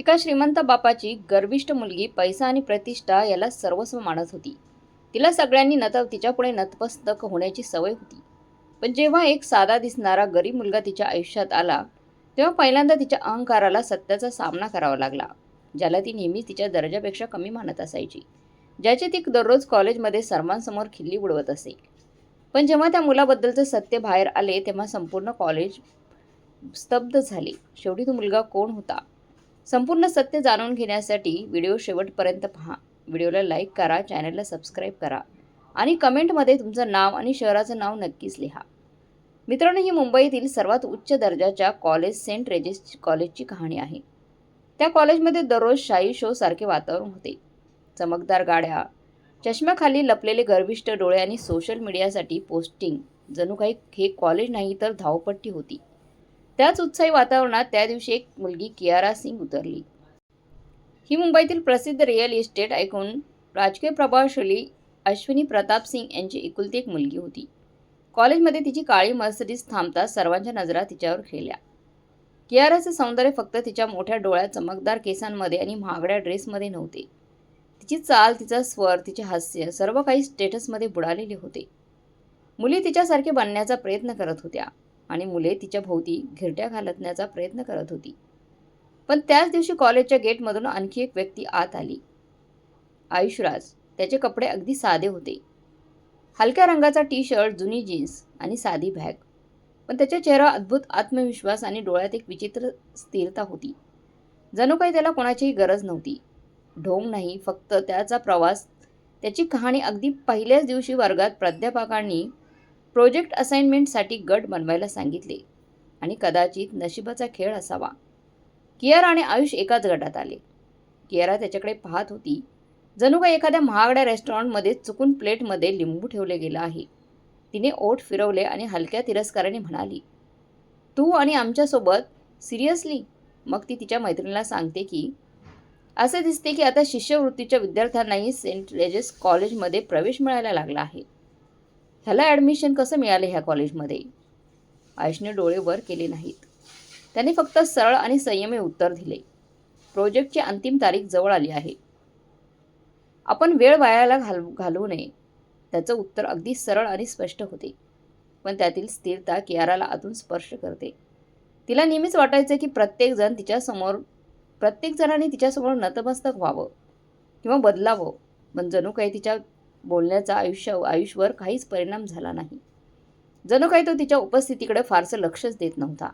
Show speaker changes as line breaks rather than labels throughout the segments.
एका श्रीमंत बापाची गर्विष्ठ मुलगी पैसा आणि प्रतिष्ठा याला सर्वस्व मानत होती. तिला सगळ्यांनी नत तिच्यापुढे नतमस्तक होण्याची सवय होती. पण जेव्हा एक साधा दिसणारा गरीब मुलगा तिच्या आयुष्यात आला तेव्हा पहिल्यांदा तिच्या अहंकाराला सत्याचा सामना करावा लागला ज्याला ती नेहमीच तिच्या दर्जापेक्षा कमी मानत असायची ज्याची ती दररोज कॉलेजमध्ये सर्वांसमोर खिल्ली उडवत असे. पण जेव्हा त्या मुलाबद्दलचं सत्य बाहेर आले तेव्हा संपूर्ण कॉलेज स्तब्ध झाले. शेवटी तो मुलगा कोण होता? संपूर्ण सत्य जाणून घेण्यासाठी व्हिडिओ शेवटपर्यंत पहा. व्हिडिओला लाईक करा चॅनलला सबस्क्राईब करा आणि कमेंटमध्ये तुमचं नाव आणि शहराचं नाव नक्कीच लिहा. मित्रांनो ही मुंबईतील सर्वात उच्च दर्जाच्या कॉलेज सेंट रेजिस कॉलेजची कहाणी आहे. त्या कॉलेजमध्ये दररोज शाही शो सारखे वातावरण होते. चमकदार गाड्या चष्म्याखाली लपलेले गर्भिष्ट डोळे आणि सोशल मीडियासाठी पोस्टिंग जणू काही हे कॉलेज नाही तर धावपट्टी होती. त्याच उत्साही वातावरणात त्या दिवशी एक मुलगी कियारा सिंग उतरली. ही मुंबईतील प्रसिद्ध रिअल इस्टेट ऐकून राजकीय प्रभावशाली अश्विनी प्रताप सिंग यांची एकुलती एक मुलगी होती. कॉलेजमध्ये तिची काळी मर्सडीज थांबता सर्वांच्या नजरा तिच्यावर खेळल्या. कियाराचे सौंदर्य फक्त तिच्या मोठ्या डोळ्यात चमकदार केसांमध्ये आणि महागड्या ड्रेसमध्ये नव्हते. तिची चाल तिचा स्वर तिचे हास्य सर्व काही स्टेटसमध्ये बुडालेले होते. मुली तिच्यासारखे बनण्याचा प्रयत्न करत होत्या. आणि मुले तिच्या भोवती घिरट्या घालतण्याचा प्रयत्न करत होती. पण त्याच दिवशी कॉलेजच्या गेटमधून आणखी एक व्यक्ती आत आली. आयुषराज त्याचे कपडे अगदी साधे होते. हलक्या रंगाचा टी शर्ट जुनी जीन्स आणि साधी बॅग. पण त्याच्या चेहरा अद्भुत आत्मविश्वास आणि डोळ्यात एक विचित्र स्थिरता होती. जणू काही त्याला कोणाचीही गरज नव्हती. ढोंग नाही फक्त त्याचा प्रवास. त्याची कहाणी अगदी पहिल्याच दिवशी वर्गात प्राध्यापकांनी प्रोजेक्ट असाइनमेंटसाठी गट बनवायला सांगितले आणि कदाचित नशिबाचा खेळ असावा. कियारा आणि आयुष एकाच गटात आले. कियारा त्याच्याकडे पाहत होती जणू काही एखाद्या महागड्या रेस्टॉरंटमध्ये चुकून प्लेटमध्ये लिंबू ठेवले गेलं आहे. तिने ओठ फिरवले आणि हलक्या तिरस्काराने म्हणाली तू आणि आमच्यासोबत? सिरियसली? मग ती तिच्या मैत्रिणीला सांगते की असे दिसते की आता शिष्यवृत्तीच्या विद्यार्थ्यांनाही सेंट रेजेस कॉलेजमध्ये प्रवेश मिळायला लागला आहे. ह्याला ॲडमिशन कसं मिळालं ह्या कॉलेजमध्ये आयुषने डोळे वर केले नाहीत. त्याने फक्त सरळ आणि संयमी उत्तर दिले. प्रोजेक्टची अंतिम तारीख जवळ आली आहे. आपण वेळ वायाला घाल घालवू नये. त्याचं उत्तर अगदी सरळ आणि स्पष्ट होते. पण त्यातील स्थिरता कियाराला आतून स्पर्श करते. तिला नेहमीच वाटायचं की प्रत्येकजण तिच्यासमोर प्रत्येकजणाने तिच्यासमोर नतमस्तक व्हावं किंवा बदलावं. पण जणू काही तिच्या बोलण्याचा आयुष्य आयुष्यवर काहीच परिणाम झाला नाही. जणू काही तो तिच्या उपस्थितीकडे फारसं लक्षच देत नव्हता.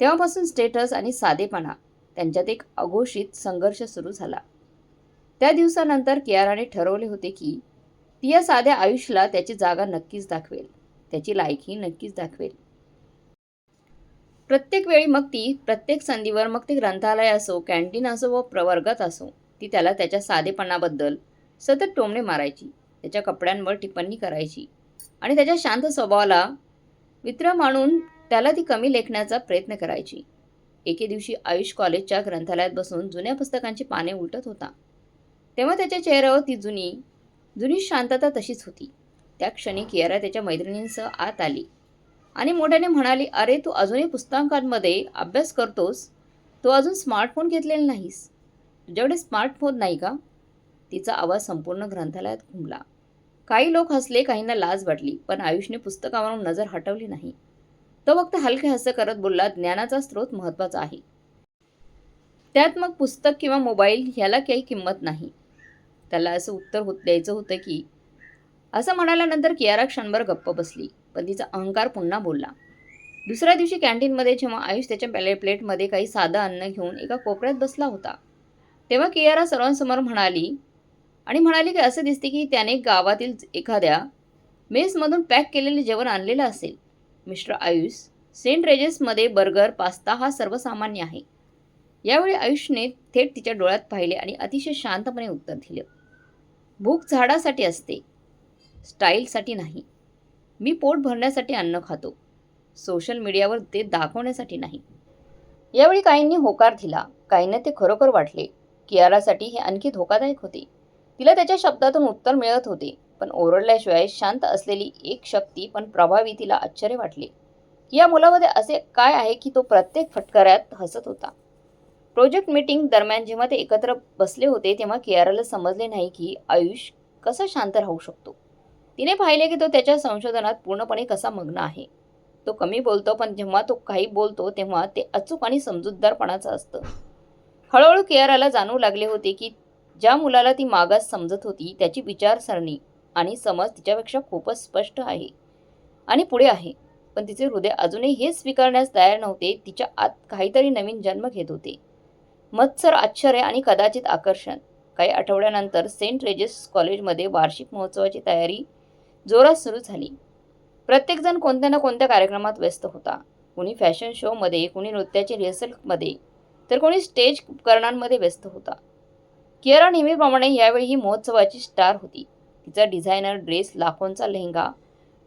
तेव्हापासून स्टेटस आणि साधेपणा त्यांच्यात एक अघोषित संघर्ष सुरू झाला. त्या दिवसानंतर कियाराने ठरवले होते की ती या साध्या आयुष्याला त्याची जागा नक्कीच दाखवेल. त्याची लायकी नक्कीच दाखवेल. प्रत्येक वेळी मग ती प्रत्येक संधीवर मग ते ग्रंथालय असो कॅन्टीन असो व प्रवर्गात असो ती त्याला त्याच्या साधेपणाबद्दल सतत टोमणे मारायची. त्याच्या कपड्यांवर टिप्पणी करायची. आणि त्याच्या शांत स्वभावाला मित्र मानून त्याला ती कमी लेखण्याचा प्रयत्न करायची. एके दिवशी आयुष कॉलेजच्या ग्रंथालयात बसून जुन्या पुस्तकांची पाने उलटत होता. तेव्हा त्याच्या चेहऱ्यावर ती जुनी जुनी शांतता तशीच होती. त्या क्षणी कियारा त्याच्या मैत्रिणींसह आत आली. आणि मोठ्याने म्हणाली अरे तू अजूनही पुस्तकांमध्ये अभ्यास करतोस? तू अजून स्मार्टफोन घेतलेला नाहीस. तुझ्याकडे स्मार्टफोन नाही का? तिचा आवाज संपूर्ण ग्रंथालयात घुमला. काही लोक हसले काहींना लाज वाटली पण आयुषने पुस्तकावरून नजर हटवली नाही. तो फक्त हलके हस्य करत बोलला ज्ञानाचा स्रोत महत्त्वाचा आहे. त्यात मग पुस्तक किंवा मोबाईल ह्याला काही किंमत नाही. त्याला असं उत्तर होत द्यायचं होतं की असं म्हणाल्यानंतर कियारा क्षणभर गप्प बसली पण तिचा अहंकार पुन्हा बोलला. दुसऱ्या दिवशी कॅन्टीनमध्ये जेव्हा आयुष त्याच्या प्ले प्लेटमध्ये काही साधं अन्न घेऊन एका कोपऱ्यात बसला होता तेव्हा कियारा सर्वांसमोर म्हणाली आणि म्हणाले की असं दिसते की त्याने गावातील एखाद्या मेसमधून पॅक केलेले जेवण आणलेलं असेल. मिस्टर आयुष सेंट रेजेसमध्ये बर्गर पास्ता हा सर्वसामान्य आहे. यावेळी आयुषने थेट तिच्या डोळ्यात पाहिले आणि अतिशय शांतपणे उत्तर दिलं. भूक झाडासाठी असते. स्टाईलसाठी नाही. मी पोट भरण्यासाठी अन्न खातो. सोशल मीडियावर ते दाखवण्यासाठी नाही. यावेळी काहींनी होकार दिला. काहींना ते खरोखर वाटले. कियारासाठी हे आणखी धोकादायक होते. तिला त्याच्या शब्दातून उत्तर मिळत होते. पण ओरडल्याशिवाय शांत असलेली एक शक्ती पण प्रभावी तिला आश्चर्य वाटले. या मुलामध्ये असे काय आहे की तो प्रत्येक फटकाऱ्यात हसत होता? प्रोजेक्ट मीटिंग दरम्यान जेव्हा ते एकत्र बसले होते तेव्हा कियाराला समजले नाही की आयुष कसा शांत राहू शकतो. तिने पाहिले की तो त्याच्या संशोधनात पूर्णपणे कसा मग्न आहे. तो कमी बोलतो पण जेव्हा तो काही बोलतो तेव्हा ते अचूक आणि समजूतदारपणाचं असतं. हळूहळू कियाराला जाणवू लागले होते की ज्या मुलाला ती मागास समजत होती त्याची विचारसरणी आणि समज तिच्यापेक्षा खूपच स्पष्ट आहे आणि पुढे आहे. पण तिचे हृदय अजूनही हे स्वीकारण्यास तयार नव्हते. तिच्या आत काहीतरी नवीन जन्म घेत होते. मत्सर आश्चर्य आणि कदाचित आकर्षण. काही आठवड्यानंतर सेंट रेजेस कॉलेजमध्ये वार्षिक महोत्सवाची तयारी जोरात सुरू झाली. प्रत्येकजण कोणत्या ना कोणत्या कार्यक्रमात व्यस्त होता. कुणी फॅशन शोमध्ये कुणी नृत्याचे रिहर्सलमध्ये तर कोणी स्टेज उपकरणांमध्ये व्यस्त होता. कियारा नेहमीप्रमाणे यावेळी ही महोत्सवाची स्टार होती. तिचा डिझायनर ड्रेस लाखोंचा लेहंगा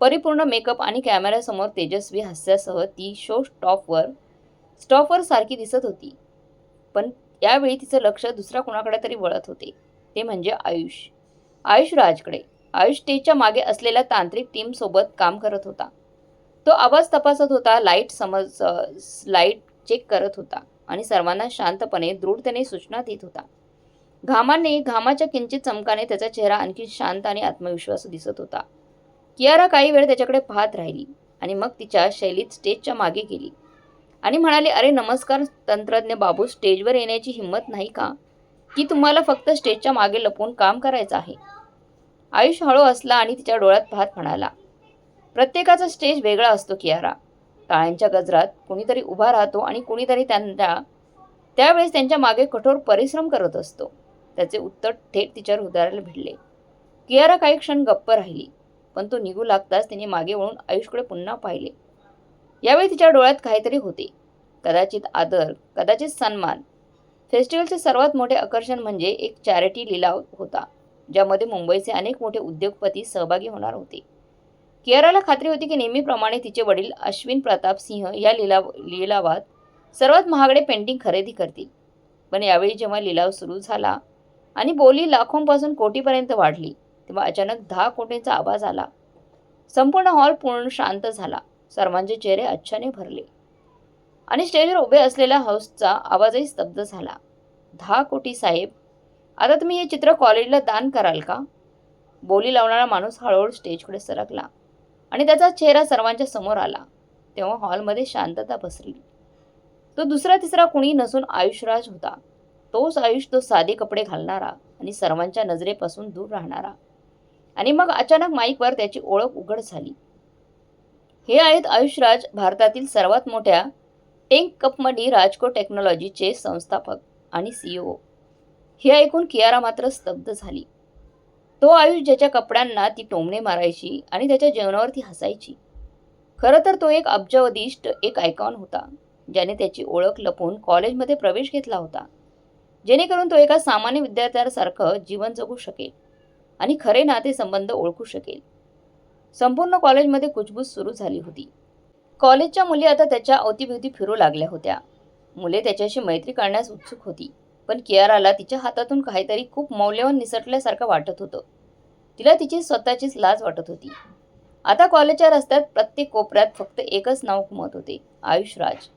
परिपूर्ण मेकअप आणि कॅमेऱ्यासमोर तेजस्वी हास्यासह ती शो स्टॉपवर स्टॉपवर सारखी दिसत होती. पण यावेळी तिचं लक्ष दुसऱ्या कोणाकडे तरी वळत होते. ते म्हणजे आयुष. आयुष राजकडे. आयुष स्टेजच्या मागे असलेल्या तांत्रिक टीमसोबत काम करत होता. तो आवाज तपासत होता लाइट समज लाइट चेक करत होता आणि सर्वांना शांतपणे दृढतेने सूचना देत होता. घामाने घामाच्या किंचित चमकाने त्याचा चेहरा आणखी शांत आणि आत्मविश्वास दिसत होता. कियारा काही वेळ त्याच्याकडे पाहत राहिली आणि मग तिच्या शैलीत स्टेजच्या मागे गेली. आणि म्हणाले अरे नमस्कार तंत्रज्ञ बाबू स्टेजवर येण्याची हिंमत नाही का? की तुम्हाला फक्त स्टेजच्या मागे लपून काम करायचं आहे? आयुष हळू असला आणि तिच्या डोळ्यात पाहत म्हणाला प्रत्येकाचा स्टेज वेगळा असतो कियारा. टाळ्यांच्या गजरात कुणीतरी उभा राहतो आणि कुणीतरी त्यांना त्यावेळेस त्यांच्या मागे कठोर परिश्रम करत असतो. त्याचे उत्तर थेट तिच्या हृदयाला भिडले. कियारा काही क्षण गप्प राहिली पण तो निघू लागताच तिने मागे वळून आयुषकडे पुन्हा पाहिले. यावेळी तिच्या डोळ्यात काहीतरी होते. कदाचित आदर कदाचित सन्मान. फेस्टिवलचे सर्वात मोठे आकर्षण म्हणजे एक चॅरिटी लिलाव होता ज्यामध्ये मुंबईचे अनेक मोठे उद्योगपती सहभागी होणार होते. कियाराला खात्री होती की नेहमीप्रमाणे तिचे वडील अश्विन प्रताप सिंह या लिलाव लिलावात सर्वात महागडे पेंटिंग खरेदी करतील. पण यावेळी जेव्हा लिलाव सुरू झाला आणि बोली लाखोंपासून कोटीपर्यंत वाढली. तेव्हा अचानक दहा कोटींचा आवाज आला. संपूर्ण हॉल पूर्ण शांत झाला. सर्वांचे चेहरे अच्छाने भरले. आणि स्टेजवर उभे असलेल्या हाऊसचा आवाजही स्तब्ध झाला. दहा कोटी साहेब आता तुम्ही हे चित्र कॉलेजला दान कराल का? बोली लावणारा माणूस हळूहळू स्टेजकडे सरकला आणि त्याचा चेहरा सर्वांच्या समोर आला. तेव्हा हॉलमध्ये शांतता पसरली. तो दुसरा तिसरा कुणी नसून आयुषराज होता. तोच आयुष तो साधे कपडे घालणारा आणि सर्वांच्या नजरेपासून दूर राहणारा. आणि मग अचानक माईकवर त्याची ओळख उघड झाली. हे आहेत आयुषराज भारतातील सर्वात मोठ्या टेंक कंपनी राजको टेक्नॉलॉजीचे संस्थापक आणि सीईओ हे ऐकून कियारा मात्र स्तब्ध झाली. तो आयुष ज्याच्या कपड्यांना ती टोमणे मारायची आणि त्याच्या जेवणावर ती हसायची. खरं तर तो एक अब्जावधिष्ट एक आयकॉन होता ज्याने त्याची ओळख लपवून कॉलेजमध्ये प्रवेश घेतला होता. जेणेकरून तो एका सामान्य विद्यार्थ्यासारखं जीवन जगू शकेल आणि खरे नातेसंबंध ओळखू शकेल. संपूर्ण कॉलेजमध्ये कुचबूज सुरू झाली होती. कॉलेजच्या मुली आता त्याच्या अवतीभोवती फिरू लागल्या होत्या. मुले त्याच्याशी मैत्री करण्यास उत्सुक होती पण कियाराला तिच्या हातातून काहीतरी खूप मौल्यवान निसटल्यासारखं वाटत होतं. तिला तिची स्वतःचीच लाज वाटत होती. आता कॉलेजच्या रस्त्यात प्रत्येक कोपऱ्यात फक्त एकच नाव घुमत होते आयुष राज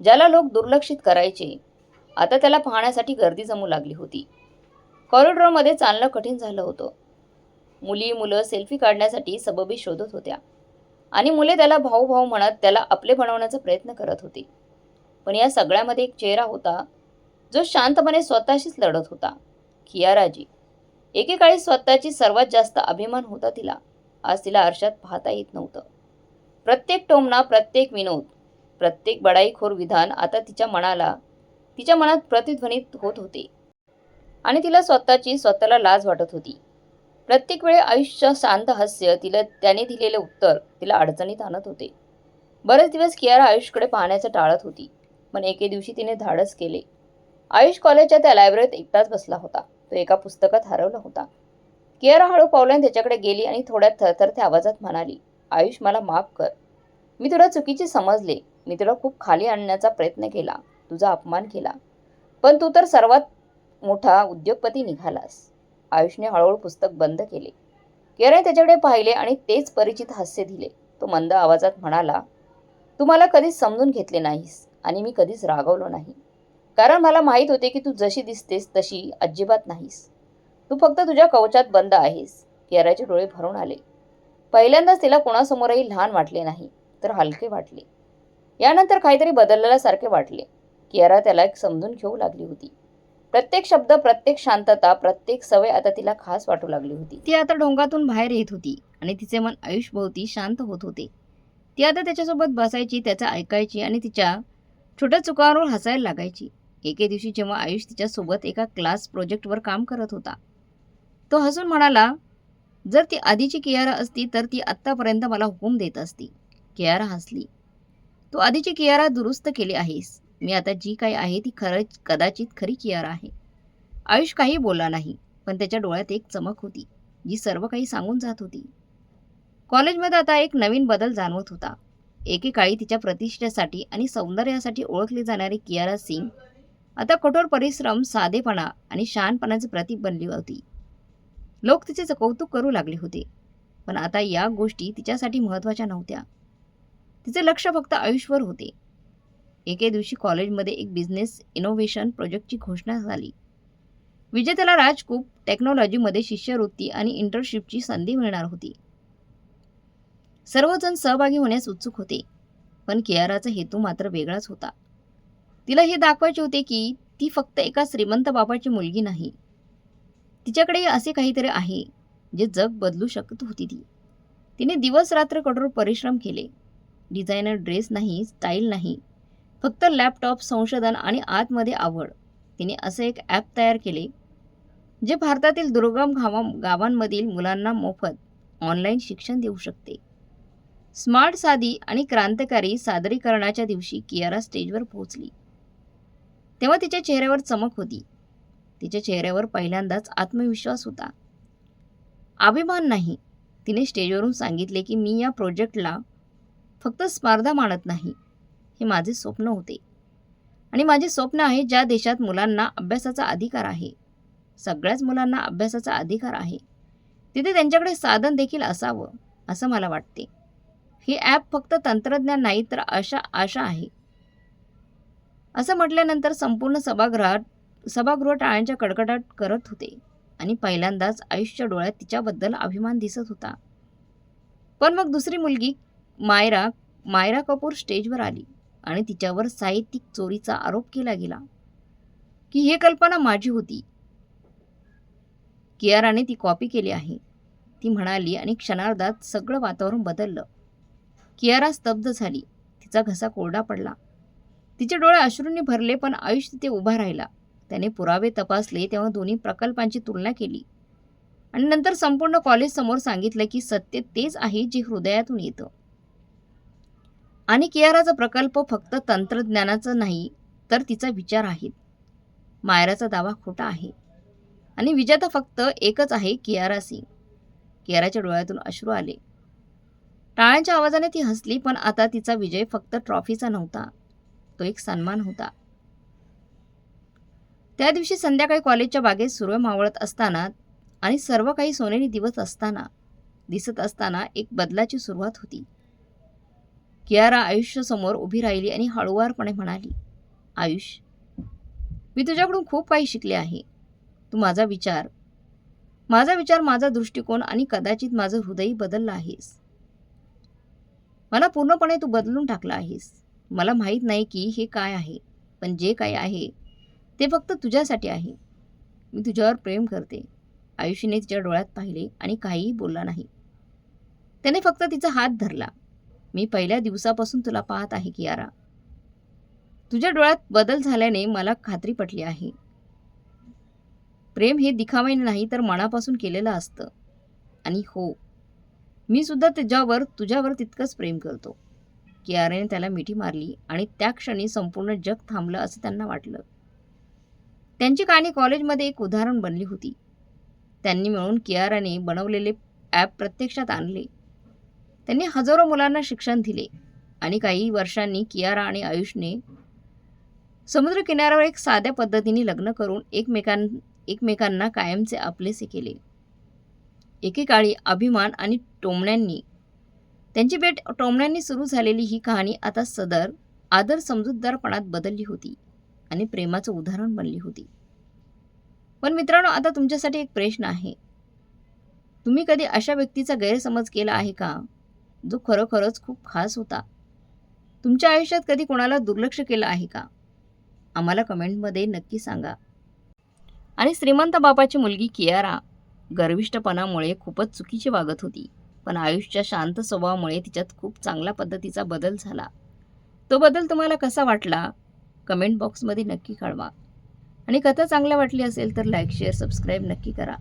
ज्याला लोक दुर्लक्षित करायचे. आता त्याला पाहण्यासाठी गर्दी जमू लागली होती. कॉरिडॉरमध्ये चालणं कठीण झालं होतं. मुली मुलं सेल्फी काढण्यासाठी सबबी शोधत होत्या. आणि मुले त्याला भाऊ भाऊ म्हणत त्याला आपले बनवण्याचा प्रयत्न करत होते. पण या सगळ्यामध्ये एक चेहरा होता जो शांतपणे स्वतःशीच लढत होता. खियाराजी. एकेकाळी स्वतःची सर्वात जास्त अभिमान होता तिला. आज तिला आरशात पाहता येत नव्हतं. प्रत्येक टोमना प्रत्येक विनोद प्रत्येक बडाईखोर विधान आता तिच्या मनाला तिच्या मनात प्रतिध्वनित होत होते. आणि तिला स्वतःची स्वतःला लाज वाटत होती. प्रत्येक वेळी आयुष्य शांत हास्य तिला त्याने दिलेले उत्तर तिला अडचणीत आणत होते. बरेच दिवस कियारा आयुषकडे पाहण्याचं टाळत होती पण एके दिवशी तिने धाडस केले. आयुष कॉलेजच्या त्या लायब्ररीत एकटाच बसला होता तो एका पुस्तकात हरवला होता. कियारा हळू पावलाने त्याच्याकडे गेली आणि थोड्या थरथरत्या आवाजात म्हणाली आयुष मला माफ कर. मी तुला चुकीचे समजले. मी तुला खूप खाली आणण्याचा प्रयत्न केला. तुझा अपमान केला. पण तू तर सर्वात मोठा उद्योगपती निघालास. आयुषने हळूहळू पुस्तक बंद केले. किराने त्याच्याकडे पाहिले आणि तेच परिचित हास्य दिले. तो मंद आवाजात म्हणाला तू मला कधीच समजून घेतले नाहीस आणि मी कधीच रागवलो नाही. कारण मला माहीत होते की तू जशी दिसतेस तशी अजिबात नाहीस. तू फक्त तुझ्या कवचात बंद आहेस. किराचे डोळे भरून आले. पहिल्यांदाच तिला कोणासमोरही लहान वाटले नाही तर हलके वाटले. यानंतर काहीतरी बदलल्यासारखे वाटले. कियारा त्याला एक समजून घेऊ लागली होती. प्रत्येक शब्द प्रत्येक शांतता प्रत्येक सवय आता तिला खास वाटू लागली होती. ती आता ढोंगातून बाहेर येत होती आणि तिचे मन आयुष्यभोवती शांत होत होते. ती आता त्याच्यासोबत बसायची त्याचं ऐकायची आणि तिच्या छोट्या चुकांवर हसायला लागायची. एके दिवशी जेव्हा आयुष तिच्यासोबत एका क्लास प्रोजेक्टवर काम करत होता तो हसून म्हणाला जर ती आधीची कियारा असती तर ती आत्तापर्यंत मला हुकूम देत असती. कियारा हसली. तू आधीची कियारा दुरुस्त केली आहेस. मी आता जी काही आहे ती खरंच कदाचित खरी कियारा आहे. आयुष काही बोलला नाही पण त्याच्या डोळ्यात एक चमक होती जी सर्व काही सांगून जात होती. कॉलेजमध्ये आता एक नवीन बदल जाणवत होता. एकेकाळी तिच्या प्रतिष्ठेसाठी आणि सौंदर्यासाठी ओळखली जाणारी कियारा सिंग आता कठोर परिश्रम साधेपणा आणि शहाणपणाचे प्रतीक बनली होती. लोक तिचे कौतुक करू लागले होते पण आता या गोष्टी तिच्यासाठी महत्त्वाच्या नव्हत्या. तिचे लक्ष फक्त आयुष्यवर होते. एके दिवशी कॉलेजमध्ये एक बिझनेस इनोव्हेशन प्रोजेक्टची घोषणा झाली. विजेत्याला राजकूप टेक्नॉलॉजीमध्ये शिष्यवृत्ती आणि इंटर्नशिपची संधी मिळणार होती. सर्वजण सहभागी होण्यास उत्सुक होते पण कियाराचा हेतू मात्र वेगळाच होता. तिला हे दाखवायचे होते की ती फक्त एका श्रीमंत बापाची मुलगी नाही. तिच्याकडे असे काहीतरी आहे जे जग बदलू शकत होती ती. तिने दिवस रात्र कठोर परिश्रम केले. डिझायनर ड्रेस नाही स्टाईल नाही फक्त लॅपटॉप संशोधन आणि आतमध्ये आवड. तिने असे एक ॲप तयार केले जे भारतातील दुर्गम गावा गावांमधील मुलांना मोफत ऑनलाईन शिक्षण देऊ शकते. स्मार्ट साधी आणि क्रांतिकारी सादरीकरणाच्या दिवशी कियारा स्टेजवर पोहोचली. तेव्हा तिच्या चेहऱ्यावर चमक होती. तिच्या चेहऱ्यावर पहिल्यांदाच आत्मविश्वास होता. अभिमान नाही. तिने स्टेजवरून सांगितले की मी या प्रोजेक्टला फक्त स्पर्धा मानत नाही. हे माझे स्वप्न होते. आणि माझे स्वप्न आहे ज्या देशात मुलांना अभ्यासाचा अधिकार आहे. सगळ्याच मुलांना अभ्यासाचा अधिकार आहे. तिथे त्यांच्याकडे साधन देखील असावं असं मला वाटते. ही ॲप फक्त तंत्रज्ञान नाही तर अशा आशा आहे. असं म्हटल्यानंतर संपूर्ण सभागृहात सभागृह टाळ्यांच्या कडकडाट करत होते. आणि पहिल्यांदाच आयुष्य डोळ्यात तिच्याबद्दल अभिमान दिसत होता. पण मग दुसरी मुलगी मायरा मायरा कपूर स्टेजवर आली. आणि तिच्यावर साहित्यिक चोरीचा आरोप केला गेला. की हे कल्पना माझी होती. कियाराने ती कॉपी केली आहे. ती म्हणाली आणि क्षणार्धात सगळं वातावरण बदललं. कियारा स्तब्ध झाली. तिचा घसा कोरडा पडला. तिचे डोळे अश्रूंनी भरले पण आयुष तिथे उभा राहिला. त्याने पुरावे तपासले तेव्हा दोन्ही प्रकल्पांची तुलना केली. आणि नंतर संपूर्ण कॉलेज समोर सांगितलं की सत्य तेच आहे जे हृदयातून येतं. आणि कियाराचा प्रकल्प फक्त तंत्रज्ञानाचं नाही तर तिचा विचार आहे. मायराचा दावा खोटा आहे. आणि विजेता फक्त एकच आहे कियारा सिंग. कियाराच्या डोळ्यातून अश्रू आले. टाळ्यांच्या आवाजाने ती हसली पण आता तिचा विजय फक्त ट्रॉफीचा नव्हता. तो एक सन्मान होता. त्या दिवशी संध्याकाळी कॉलेजच्या बागेत सूर्य मावळत असताना आणि सर्व काही सोनेरी दिवस असताना दिसत असताना एक बदलाची सुरुवात होती. कियारा आयुष्यसमोर उभी राहिली आणि हळुवारपणे म्हणाली आयुष मी तुझ्याकडून खूप काही शिकले आहे. तू माझा विचार माझा विचार माझा दृष्टिकोन आणि कदाचित माझं हृदय बदललं आहेस. मला पूर्णपणे तू बदलून टाकला आहेस. मला माहीत नाही की हे काय आहे पण जे काय आहे ते फक्त तुझ्यासाठी आहे. मी तुझ्यावर प्रेम करते. आयुषीने तिच्या डोळ्यात पाहिले आणि काहीही बोलला नाही. त्याने फक्त तिचा हात धरला. मी पहिल्या दिवसापासून तुला पाहत आहे कियारा. तुझ्या डोळ्यात बदल झाल्याने मला खात्री पटली आहे. प्रेम हे दिखावाने नाही तर मनापासून केलेलं असतं. आणि हो मी सुद्धा तुझ्यावर तुझ्यावर तितकंच प्रेम करतो. कियाराने त्याला मिठी मारली आणि त्या क्षणी संपूर्ण जग थांबलं असं त्यांना वाटलं. त्यांची कहाणी कॉलेजमध्ये एक उदाहरण बनली होती. त्यांनी मिळून कियाराने बनवलेले ॲप प्रत्यक्षात आणले. त्यांनी हजारो मुलांना शिक्षण दिले आणि काही वर्षांनी कियारा आणि आयुषने समुद्रकिनाऱ्यावर एक साध्या पद्धतीने लग्न करून एकमेकां एकमेकांना कायमचे आपलेसे केले. एकेकाळी अभिमान आणि टोमण्यांनी त्यांची भेट टोमण्यांनी सुरू झालेली ही कहाणी आता सदर आदर समजूतदारपणात बदलली होती आणि प्रेमाचं उदाहरण बनली होती. पण मित्रांनो आता तुमच्यासाठी एक प्रश्न आहे. तुम्ही कधी अशा व्यक्तीचा गैरसमज केला आहे का? जो खरोखरच खूप खास होता. तुमच्या आयुष्यात कधी कोणाला दुर्लक्ष केलं आहे का? आम्हाला कमेंटमध्ये नक्की सांगा. आणि श्रीमंत बापाची मुलगी कियारा गर्विष्ठपणामुळे खूपच चुकीची वागत होती. पण आयुष्याच्या शांत स्वभावामुळे तिच्यात खूप चांगल्या पद्धतीचा बदल झाला. तो बदल तुम्हाला कसा वाटला? कमेंट बॉक्समध्ये नक्की कळवा. आणि कथा चांगल्या वाटली असेल तर लाईक शेअर सबस्क्राईब नक्की करा.